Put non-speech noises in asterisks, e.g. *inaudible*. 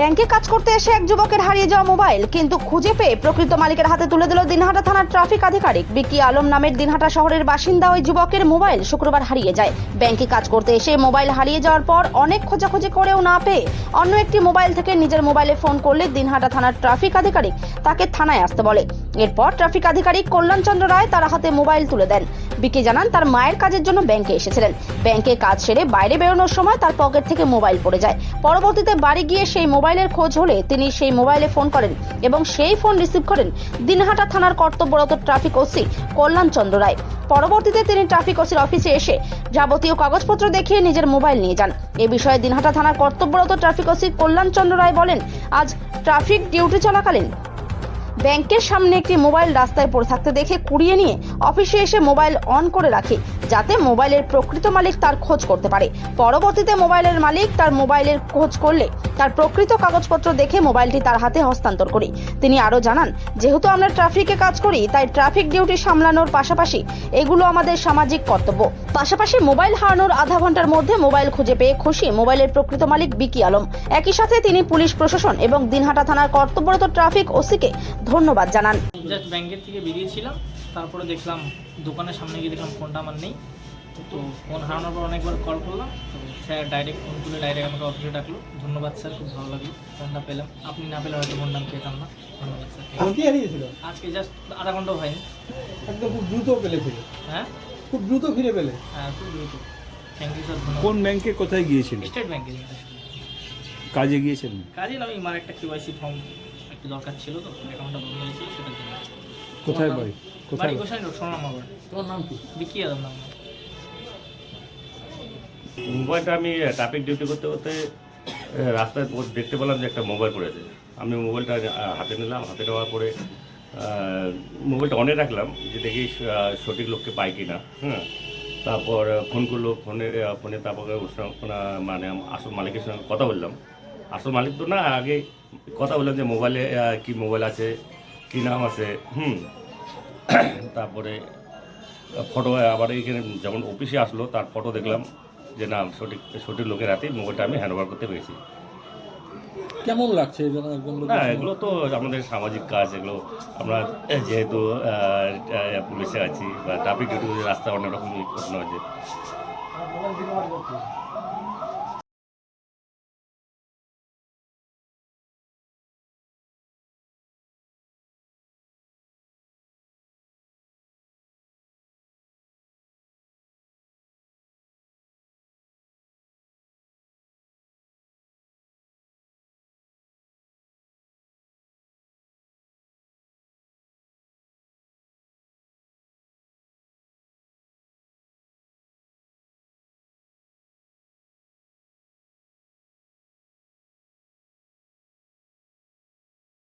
ব্যাংকে কাজ করতে এসে এক যুবকের হারিয়ে যাওয়া মোবাইল, কিন্তু খুঁজে পেয়ে প্রকৃত মালিকের হাতে তুলে দিল দিনহাটা থানার ট্রাফিক আধিকারিক বিকি আলম নামের দিনহাটা শহরের বাসিন্দা ওই যুবকের মোবাইল শুক্রবার হারিয়ে যায়। ব্যাংকে কাজ করতে এসে মোবাইল হারিয়ে যাওয়ার পর অনেক খোঁজাখুঁজি করেও না পেয়ে অন্য একটি মোবাইল থেকে নিজের মোবাইলে ফোন করলে দিনহাটা থানার ট্রাফিক আধিকারিক তাকে থানায় আসতে বলে। এরপর ট্রাফিক আধিকারিক কল্যাণচন্দ্র রায় তার হাতে মোবাইল তুলে দেন। বিকি জানান, তার মায়ের কাজের জন্য ব্যাংকে এসেছিলেন। ব্যাংকে কাজ সেরে বাইরে বেরোনোর সময় তার পকেট থেকে মোবাইল পড়ে যায়। পরবর্তীতে বাড়ি গিয়ে সেই মোবাইলের খোঁজ হলে তিনি সেই মোবাইলে ফোন করেন এবং সেই ফোন রিসিভ করেন দিনহাটা থানার কর্তব্যরত ট্রাফিক ওসি কল্যাণ চন্দ্র রায়। পরবর্তীতে তিনি ট্রাফিক ওসির অফিসে এসে যাবতীয় কাগজপত্র দেখিয়ে নিজের মোবাইল নিয়ে যান। এ বিষয়ে দিনহাটা থানার কর্তব্যরত ট্রাফিক ওসি কল্যাণ চন্দ্র রায় বলেন, আজ ট্রাফিক ডিউটি চলাকালীন ব্যাংকের সামনে একটি মোবাইল রাস্তায় পড়ে থাকতে দেখে কুড়িয়ে নিয়ে অফিসে এসে মোবাইল অন করে রাখে, যাতে মোবাইলের প্রকৃত মালিক তার খোঁজ করতে পারে। পরবর্তীতে মোবাইলের মালিক তার মোবাইলের খোঁজ করলে তার প্রকৃত কাগজপত্র দেখে মোবাইলটি তার হাতে হস্তান্তর করি। তিনি আরও জানান, যেহেতু আমরা ট্রাফিকে কাজ করি, তাই ট্রাফিক ডিউটি সামলানোর পাশাপাশি এগুলো আমাদের সামাজিক কর্তব্য। পাশাপাশি মোবাইল হারানোর আধা ঘণ্টার মধ্যে মোবাইল খুঁজে পেয়ে খুশি মোবাইলের প্রকৃত মালিক বিকি আলম। একই সাথে তিনি পুলিশ প্রশাসন এবং দিনহাটা থানার কর্তব্যরত ট্রাফিক ওসিকে ধন্যবাদ জানান। জাস্ট ব্যাংকের থেকে বেরিয়েছিলাম তারপরে দেখলাম দোকানের সামনে গিয়ে দেখলাম ফোনটা আমার নেই। তো ফোন হারানোর পর অনেকবার কল করলাম তো স্যার ডাইরেক্ট ফোন তুলে ডাইরেক্ট আমাকে অফিসে ডাকলো। ধন্যবাদ স্যার খুব ভালো লাগল ফোনটা পেলাম। আপনি না পেলে হয়তো ফোনটা আমি পেতাম না। ধন্যবাদ স্যার আজকে হারিয়েছিল? আজকে জাস্ট আধা ঘন্টাও হয়নি। একদম খুব দ্রুত পেলে ফিরে। হ্যাঁ? খুব দ্রুত ফিরে পেলে। হ্যাঁ খুব দ্রুত। থ্যাংক ইউ স্যার কোন ব্যাংকে কোথায় গিয়েছিলেন স্টেট ব্যাংকে কাজে গিয়েছিলেন? কাজে না আমি আমার একটা কেওয়াইসি ফর্ম একটু দরকার ছিল তো অ্যাকাউন্টটা বন্ধ হয়েছিল সেটার জন্য। কোথায় বাড়ি? বাড়ি কোথায়? গোসাই রোড সোনামাগর তোমার নাম কি? বিকি আদম নাম। মোবাইলটা আমি ট্রাফিক ডিউটি করতে করতে রাস্তায় দেখতে পেলাম যে একটা মোবাইল পড়েছে আমি মোবাইলটা হাতে নিলাম হাতে নেওয়ার পরে মোবাইলটা অনে রাখলাম যে দেখি সঠিক লোককে পাই কি না হ্যাঁ তারপর ফোন করল ফোনে ফোনে তারপরে ওর সঙ্গে মানে আসল মালিকের সঙ্গে কথা বললাম। আসল মালিক তো না আগে কথা বললাম যে মোবাইলে কি মোবাইল আছে কি নাম আছে হুম। *coughs* তারপরে ফটো আবার এইখানে যখন অফিসে আসলো তার ফটো দেখলাম যে না সঠিক সঠিক লোকের হাতে মোবাইলটা আমি হ্যান্ড করতে পেরেছি। কেমন লাগছে না এগুলো তো আমাদের সামাজিক কাজ এগুলো আমরা যেহেতু পুলিশে আছি বা ট্রাফিক ডিউটি রাস্তা অনেক রকম ঘটনা হয়েছে।